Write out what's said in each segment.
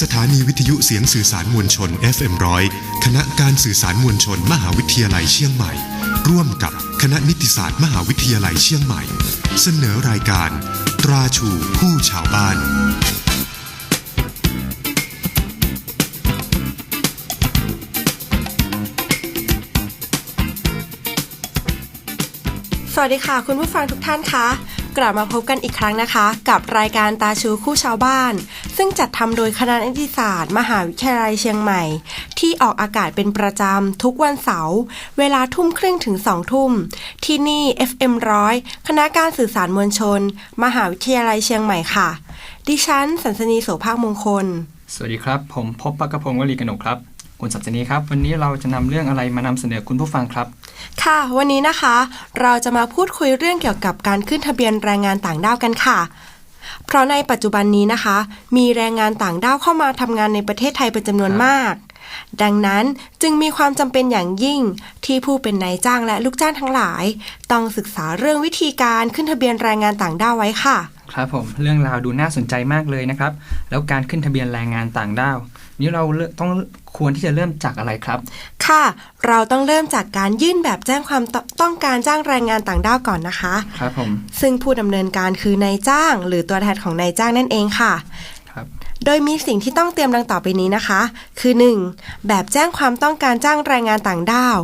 สถานีวิทยุเสียงสื่อสารมวลชน FM ร้อยคณะการสื่อสารมวลชน มหาวิทยาลัยเชียงใหม่ ร่วมกับคณะนิติศาสตร์มหาวิทยาลัยเชียงใหม่ เสนอรายการ ตราชูผู้ชาวบ้าน สวัสดีค่ะ คุณผู้ฟังทุกท่านคะ กลับมาพบกันอีกครั้งนะคะ กับรายการตาชูคู่ชาวบ้าน ซึ่งจัดทำโดยคณะนิติศาสตร์ มหาวิทยาลัยเชียงใหม่ ที่ออกอากาศเป็นประจำ ทุกวันเสาร์เวลาทุ่มครึ่งถึงสองทุ่ม ที่นี่ FM ร้อยคณะการสื่อสารมวลชน มหาวิทยาลัยเชียงใหม่ค่ะ ดิฉันสันสนีโสภาคมงคล สวัสดีครับ ผมพบปะกระพงศ์วลีกนกครับ คุณสัจจนีครับ วันนี้เราจะนำเรื่องอะไรมานำเสนอคุณผู้ฟังครับ ค่ะ วันนี้นะคะ เราจะมาพูดคุยเรื่องเกี่ยวกับการขึ้นทะเบียนแรงงานต่างด้าวกันค่ะ เพราะในปัจจุบันนี้นะคะ มีแรงงานต่างด้าวเข้ามาทำงานในประเทศไทยเป็นจำนวนมาก ดังนั้นจึงมีความจำเป็นอย่างยิ่ง ที่ผู้เป็นนายจ้างและลูกจ้างทั้งหลาย ต้องศึกษาเรื่องวิธีการขึ้นทะเบียนแรงงานต่างด้าวไว้ค่ะ ครับผมเรื่องราวดูน่าสนใจมากเลยนะครับ แล้วการขึ้นทะเบียนแรงงานต่างด้าว นี่เราเริ่มต้องควรที่จะเริ่มจากอะไรครับ ค่ะ เราต้องเริ่มจากการยื่นแบบแจ้งความตต้องการจ้างแรงงานต่างด้าวก่อนนะคะ ครับผม ซึ่งผู้ดำเนินการคือนายจ้าง หรือตัวแทนของนายจ้างนั่นเองค่ะครับโดยมีสิ่งที่ต้องเตรียมดังต่อไปนี้นะคะ คือ 1. แบบแจ้งความต้องการจ้างแรงงานต่างด้าว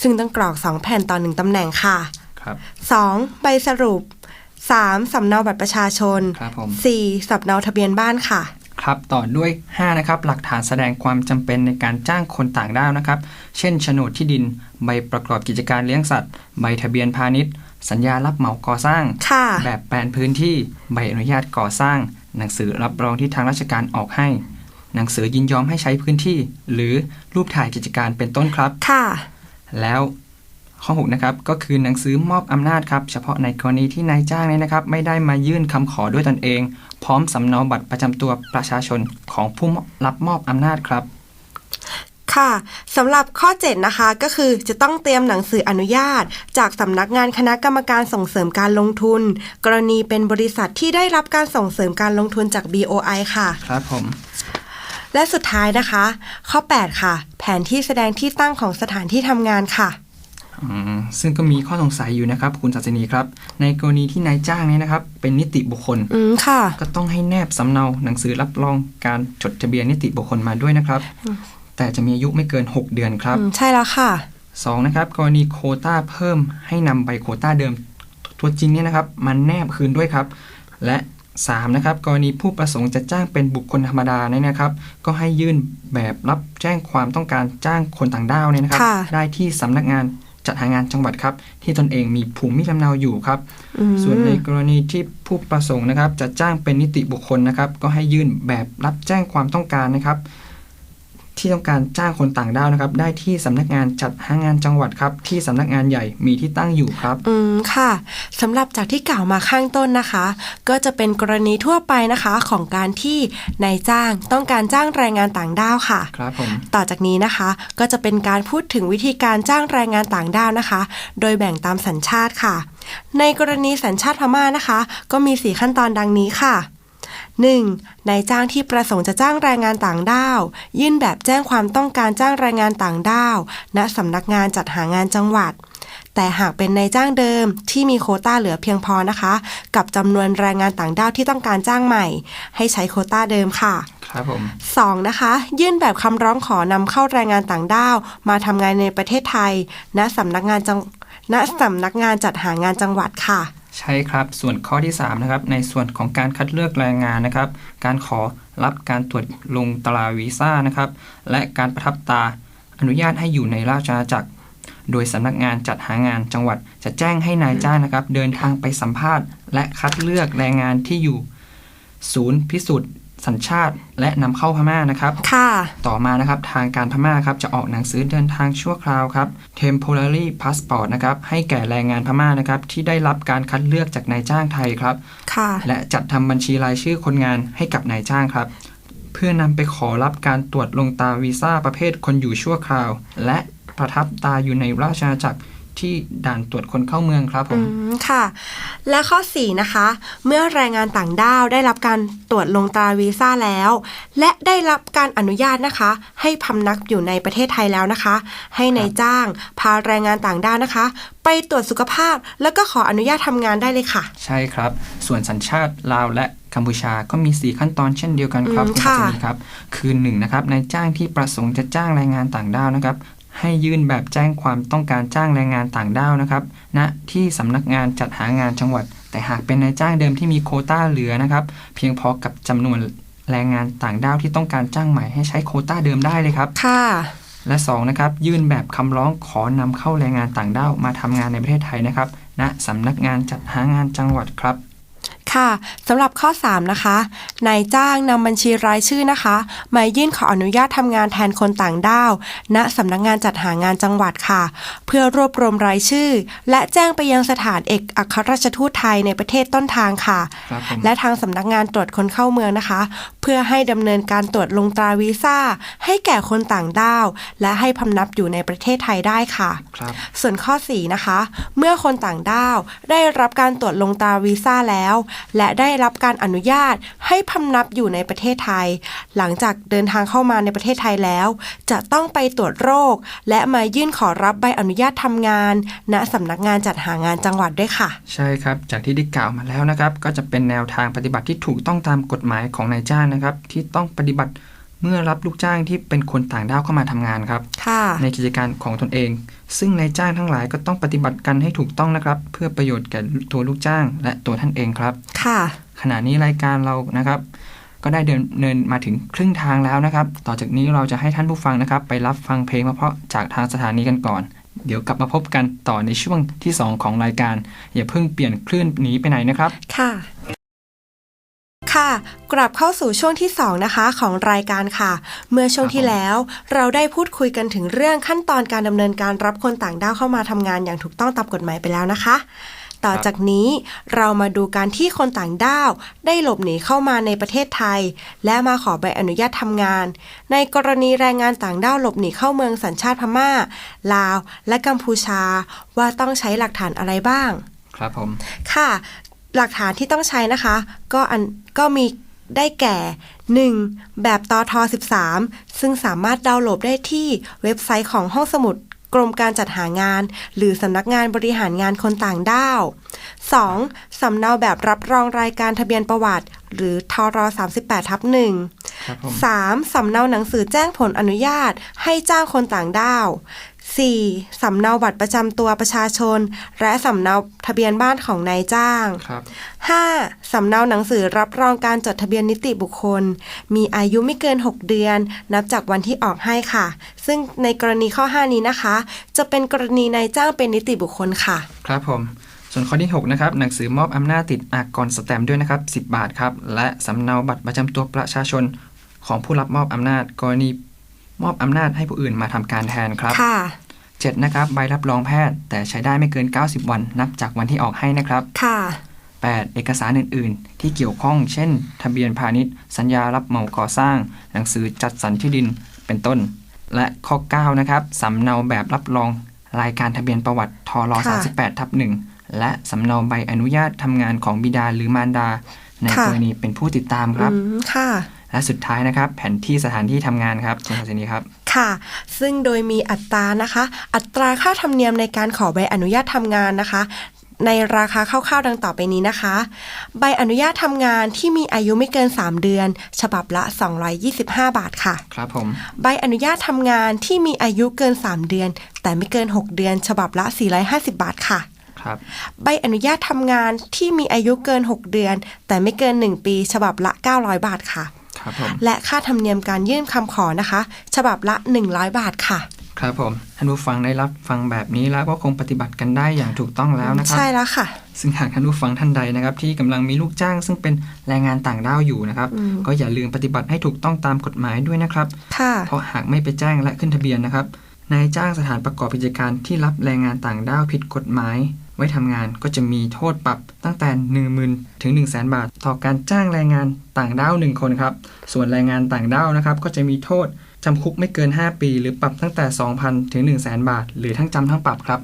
ซึ่งต้องกรอก 2 แผ่นต่อ1ตำแหน่งค่ะครับ 2. ใบสรุป 3. สำเนาบัตรประชาชนครับผม 4. สำเนาทะเบียนบ้านค่ะ ครับต่อด้วย5นะครับหลักฐานแสดงความจำเป็นในการจ้างคนต่างด้าวนะครับ เช่นโฉนดที่ดิน ใบประกอบกิจการเลี้ยงสัตว์ ใบทะเบียนพาณิชย์ สัญญารับเหมาก่อสร้างค่ะแบบแปลนพื้นที่ใบอนุญาตก่อสร้าง หนังสือรับรองที่ทางราชการออกให้ หนังสือยินยอมให้ใช้พื้นที่ หรือรูปถ่ายกิจการเป็นต้นครับค่ะ แล้ว ข้อ6นะครับก็คือหนังสือมอบอำนาจครับเฉพาะในกรณีที่นายจ้างเนี่ยนะครับ ไม่ได้มายื่นคำขอด้วยตนเอง พร้อมสำเนาบัตรประจำตัวประชาชนของผู้รับมอบอำนาจครับ ค่ะสำหรับข้อ 7 นะคะก็คือจะต้องเตรียมหนังสืออนุญาต จากสำนักงานคณะกรรมการส่งเสริมการลงทุน กรณีเป็นบริษัทที่ได้รับการส่งเสริมการลงทุนจาก BOI ค่ะ ครับผมและสุดท้ายนะคะ ข้อ 8 ค่ะ แผนที่แสดงที่ตั้งของสถานที่ทำงานค่ะอืม ซึ่งก็มีข้อสงสัยอยู่นะครับ คุณศาสนีครับ ในกรณีที่นายจ้างเนี่ยนะครับ เป็นนิติบุคคลอืมค่ะ ก็ต้องให้แนบสำเนาหนังสือรับรองการจดทะเบียนนิติบุคคลมาด้วยนะครับ แต่จะมีอายุไม่เกิน 6 เดือนครับอืมใช่แล้วค่ะสองนะครับ กรณีโควต้าเพิ่มให้นำใบโควต้าเดิมตัวจริงเนี่ยนะครับมันแนบคืนด้วยครับ และ 3 นะครับ กรณีผู้ประสงค์จะจ้างเป็นบุคคลธรรมดาเนี่ยนะครับ ก็ให้ยื่นแบบรับแจ้งความต้องการจ้างคนต่างด้าวเนี่ยนะครับค่ะได้ที่สำนักงาน จัดหางานจังหวัดครับ ที่ตนเองมีภูมิลำเนาอยู่ครับอืมส่วนในกรณีที่ผู้ประสงค์นะครับ จะจ้างเป็นนิติบุคคลนะครับ ก็ให้ยื่นแบบรับแจ้งความต้องการนะครับ ที่ต้องการจ้างคนต่างด้าวนะครับ ได้ที่สำนักงานจัดหางานจังหวัดครับ ที่สำนักงานใหญ่มีที่ตั้งอยู่ครับ อืมค่ะสำหรับจากที่กล่าวมาข้างต้นนะคะ ก็จะเป็นกรณีทั่วไปนะคะของการที่นายจ้างต้องการจ้างแรงงานต่างด้าวค่ะ ครับผมต่อจากนี้นะคะ ก็จะเป็นการพูดถึงวิธีการจ้างแรงงานต่างด้าวนะคะ โดยแบ่งตามสัญชาติค่ะ ในกรณีสัญชาติพม่านะคะ ก็มี 4 ขั้นตอนดังนี้ค่ะ 1. นายจ้างที่ประสงค์จะจ้างแรงงานต่างด้าว ยื่นแบบแจ้งความต้องการจ้างแรงงานต่างด้าว ณสำนักงานจัดหางานจังหวัด แต่หากเป็นนายจ้างเดิมที่มีโควต้าเหลือเพียงพอนะคะ กับจำนวนแรงงานต่างด้าวที่ต้องการจ้างใหม่ ให้ใช้โควต้าเดิมค่ะครับผม 2. นะคะ ยื่นแบบคำร้องขอนำเข้าแรงงานต่างด้าว มาทำงานในประเทศไทย ณสำนักงานจังณสำนักงานจัดหางานจังหวัดค่ะ ใช่ครับ ส่วนข้อที่3นะครับในส่วนของการคัดเลือกแรงงานนะครับ การขอรับการตรวจลงตราวีซ่านะครับ และการประทับตาอนุญาตให้อยู่ในราชอาณาจักร โดยสำนักงานจัดหางานจังหวัดจะแจ้งให้นายจ้างนะครับ เดินทางไปสัมภาษณ์ และคัดเลือกแรงงานที่อยู่ ศูนย์พิสูจน์ สัญชาติและนำเข้าพม่านะครับ ค่ะ ต่อมานะครับทางการพม่าครับจะออกหนังสือเดินทางชั่วคราวครับ temporary passport นะครับให้แก่แรงงานพม่านะครับที่ได้รับการคัดเลือกจากนายจ้างไทยครับ ค่ะ และจัดทำบัญชีรายชื่อคนงานให้กับนายจ้างครับ เพื่อนำไปขอรับการตรวจลงตาวีซ่าประเภทคนอยู่ชั่วคราว และประทับตาอยู่ในราชอาณาจักร ที่ด่านตรวจคนเข้าเมืองครับผอืมมค่ะ และข้อ 4 นะคะ เมื่อแรงงานต่างด้าวได้รับการตรวจลงตราวีซ่าแล้ว และได้รับการอนุญาตนะคะ ให้พำนักอยู่ในประเทศไทยแล้วนะคะ ให้ในายจ้างพาแรงงานต่างด้าวนะคะ ไปตรวจสุขภาพ แล้วก็ขออนุญาตทำงานได้เลยค่ะ ใช่ครับ ส่วนสัญชาติลาวและกัมพูชาก็มี 4 ขั้นตอนเช่นเดียวกันครับอืมคุณค่ะพัชรีครับ คือ1นะครับนายจ้างที่ประสงค์จะจ้างแรงงานต่างด้าวนะครับ ให้ยื่นแบบแจ้งความต้องการจ้างแรงงานต่างด้าวนะครับณที่สำนักงานจัดหางานจังหวัด แต่หากเป็นนายจ้างเดิมที่มีโควต้าเหลือนะครับเพียงพอกับจำนวนแรงงานต่างด้าวที่ต้องการจ้างใหม่ให้ใช้โควต้าเดิมได้เลยครับ ค่ะ และ2นะครับยื่นแบบคำร้องขอนำเข้าแรงงานต่างด้าวมาทำงานในประเทศไทยนะครับณสำนักงานจัดหางานจังหวัดครับ ค่ะสำหรับข้อ 3 นะคะ นายจ้างนำบัญชีรายชื่อนะคะ มายื่นขออนุญาตทำงานแทนคนต่างด้าว ณสำนักงานจัดหางานจังหวัดค่ะ เพื่อรวบรวมรายชื่อ และแจ้งไปยังสถานเอกอัครราชทูตไทยในประเทศต้นทางค่ะครับผมและทางสำนักงานตรวจคนเข้าเมืองนะคะ เพื่อให้ดำเนินการตรวจลงตราวีซ่า ให้แก่คนต่างด้าว และให้พำนับอยู่ในประเทศไทยได้ค่ะครับส่วนข้อ 4 นะคะ เมื่อคนต่างด้าวได้รับการตรวจลงตราวีซ่าแล้วและได้รับการอนุญาตให้พำนับอยู่ในประเทศไทย หลังจากเดินทางเข้ามาในประเทศไทยแล้ว จะต้องไปตรวจโรค และมายื่นขอรับใบอนุญาตทำงาน ณสำนักงานจัดหางานจังหวัดด้วยค่ะ ใช่ครับ จากที่ได้กล่าวมาแล้วนะครับ ก็จะเป็นแนวทางปฏิบัติที่ถูกต้องตามกฎหมายของนายจ้างนะครับ ที่ต้องปฏิบัติ เมื่อรับลูกจ้างที่เป็นคนต่างด้าวเข้ามาทำงานครับค่ะในกิจการของตนเอง ซึ่งนายจ้างทั้งหลายก็ต้องปฏิบัติกันให้ถูกต้องนะครับ เพื่อประโยชน์แก่ตัวลูกจ้างและตัวท่านเองครับ ค่ะ ขณะนี้รายการเรานะครับ ก็ได้เดินเนินมาถึงครึ่งทางแล้วนะครับ ต่อจากนี้เราจะให้ท่านผู้ฟังนะครับ ไปรับฟังเพลงเพราะๆจากทางสถานีกันก่อน เดี๋ยวกลับมาพบกันต่อในช่วงที่ 2 ของรายการ อย่าเพิ่งเปลี่ยนคลื่นหนีไปไหนนะครับ ค่ะ ค่ะ กลับเข้าสู่ช่วงที่ 2 นะคะของรายการค่ะ เมื่อช่วงครับที่แล้วเราได้พูดคุยกันถึงเรื่องขั้นตอนการดำเนินการรับคนต่างด้าวเข้ามาทำงานอย่างถูกต้องตามกฎหมายไปแล้วนะคะ ต่อจากนี้เรามาดูการที่คนต่างด้าว ได้หลบหนีเข้ามาในประเทศไทย และมาขอใบอนุญาตทำงาน ในกรณีแรงงานต่างด้าวหลบหนีเข้าเมืองสัญชาติพม่า ลาว และกัมพูชา ว่าต้องใช้หลักฐานอะไรบ้างครับผม ค่ะ หลักฐานที่ต้องใช้นะคะ ก็อันก็มีได้แก่ 1. แบบตอท13 ซึ่งสามารถดาวน์โหลดได้ที่เว็บไซต์ของห้องสมุดกรมการจัดหางาน หรือสำนักงานบริหารงานคนต่างด้าว 2. สำเนาแบบรับรองรายการทะเบียนประวัติ หรือทร38ทับหนึ่งครับผม 3. สำเนาหนังสือแจ้งผลอนุญาตให้จ้างคนต่างด้าว 4. สำเนาบัตรประจำตัวประชาชน และสำเนาทะเบียนบ้านของนายจ้างครับ 5. สำเนาหนังสือรับรองการจดทะเบียนนิติบุคคล มีอายุไม่เกิน 6 เดือน นับจากวันที่ออกให้ค่ะ ซึ่งในกรณีข้อ 5 นี้นะคะ จะเป็นกรณีนายจ้างเป็นนิติบุคคลค่ะ ครับผม ส่วนข้อที่ 6 นะครับ หนังสือมอบอำนาจติดอากรสแตมป์ด้วยนะครับ 10 บาทครับ และสำเนาบัตรประจำตัวประชาชนของผู้รับมอบอำนาจกรณีมอบอำนาจให้ผู้อื่นมาทำการแทนครับ ค่ะ 7นะครับใบรับรองแพทย์ แต่ใช้ได้ไม่เกิน 90 วันนับจากวันที่ออกให้นะครับ ค่ะ 8. เอกสารอื่น ๆ ที่เกี่ยวข้อง เช่น ทะเบียนพาณิชย์ สัญญารับเหมาก่อสร้าง หนังสือจัดสรรที่ดินเป็นต้น และข้อ 9 นะครับสำเนาแบบรับรองรายการทะเบียนประวัติทรค่ะ38ทับ1และสำเนาใบอนุญาตทำงานของบิดาหรือมารดา ในค่ะกรณีเป็นผู้ติดตามครับอืมค่ะ และสุดท้ายนะครับ แผนที่สถานที่ทำงานครับคุณทัศนีครับ ค่ะ ซึ่งโดยมีอัตรานะคะ อัตราค่าธรรมเนียมในการขอใบอนุญาตทำงานนะคะในราคาคร่าวๆดังต่อไปนี้นะคะ ใบอนุญาตทำงานที่มีอายุไม่เกิน 3 เดือน ฉบับละ 225 บาทค่ะ ครับผม ใบอนุญาตทำงานที่มีอายุเกิน 3 เดือน แต่ไม่เกิน 6 เดือน ฉบับละ 450 บาทค่ะ ครับ ใบอนุญาตทำงานที่มีอายุเกิน 6 เดือน แต่ไม่เกิน 1 ปี ฉบับละ 900 บาทค่ะครับผม และค่าธรรมเนียมการยื่นคำขอนะคะ ฉบับละ 100 บาทค่ะครับผมท่านผู้ฟังได้รับฟังแบบนี้แล้วก็คงปฏิบัติกันได้อย่างถูกต้องแล้วนะครับ ใช่แล้วค่ะ ซึ่งหากท่านผู้ฟังท่านใดนะครับ ที่กำลังมีลูกจ้าง ซึ่งเป็นแรงงานต่างด้าวอยู่นะครับอืมก็อย่าลืมปฏิบัติให้ถูกต้องตามกฎหมายด้วยนะครับค่ะเพราะหากไม่ไปแจ้งและขึ้นทะเบียนนะครับนายจ้างสถานประกอบกิจการที่รับแรงงานต่างด้าวผิดกฎหมาย ไว้ทำงานก็จะมีโทษปรับตั้งแต่ 1 0,000 ถึง 1 0 0 0 0แบาท ต่อการจ้างแรงงานต่างด้าว 1 คนครับ ส่วนแรงงานต่างด้าวนะครับ ก็จะมีโทษจำคุกไม่เกิน 5 ปี หรือปรับตั้งแต่ 2,000 ถึง 1 0 0 0 0แบาท หรือทั้งจำทั้งปรับครับ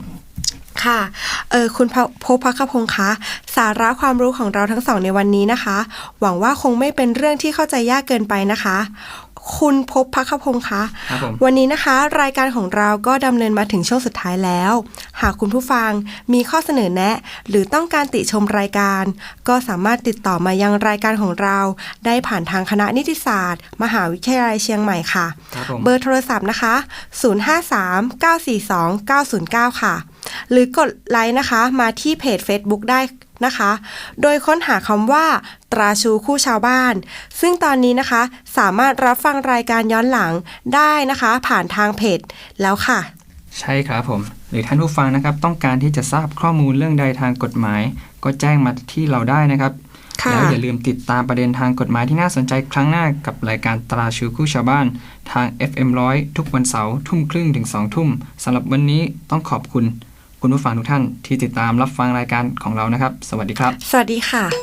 ค่ะเออคุณพะพบพักขพงศ์คะสาระความรู้ของเราทั้งสองในวันนี้นะคะ หวังว่าคงไม่เป็นเรื่องที่เข้าใจยากเกินไปนะคะ คุณพบพักขพงศ์คะครับผมวันนี้นะคะ รายการของเราก็ดำเนินมาถึงช่วงสุดท้ายแล้ว หากคุณผู้ฟังมีข้อเสนอแนะ หรือต้องการติชมรายการ ก็สามารถติดต่อมายังรายการของเรา ได้ผ่านทางคณะนิติศาสตร์ มหาวิทยาลัยเชียงใหม่ค่ะครับผมเบอร์โทรศัพท์นะคะ 053-942-909 ค่ะ หรือกดไลค์นะคะ มาที่เพจ Facebook ได้นะคะ โดยค้นหาคำว่า ตราชูคู่ชาวบ้าน ซึ่งตอนนี้นะคะ สามารถรับฟังรายการย้อนหลังได้นะคะ ผ่านทางเพจแล้วค่ะ ใช่ครับผม หรือท่านผู้ฟังนะครับ ต้องการที่จะทราบข้อมูลเรื่องใดทางกฎหมาย ก็แจ้งมาที่เราได้นะครับค่ะแล้วอย่าลืมติดตามประเด็นทางกฎหมายที่น่าสนใจครั้งหน้ากับรายการตราชูคู่ชาวบ้าน ทาง FM 100 ทุกวันเสาร์ทุ่มครึ่งถึง2ทุ่มสำหรับวันนี้ต้องขอบคุณ คุณผู้ฟังทุกท่านที่ติดตามรับฟังรายการของเรานะครับ สวัสดีครับ สวัสดีค่ะ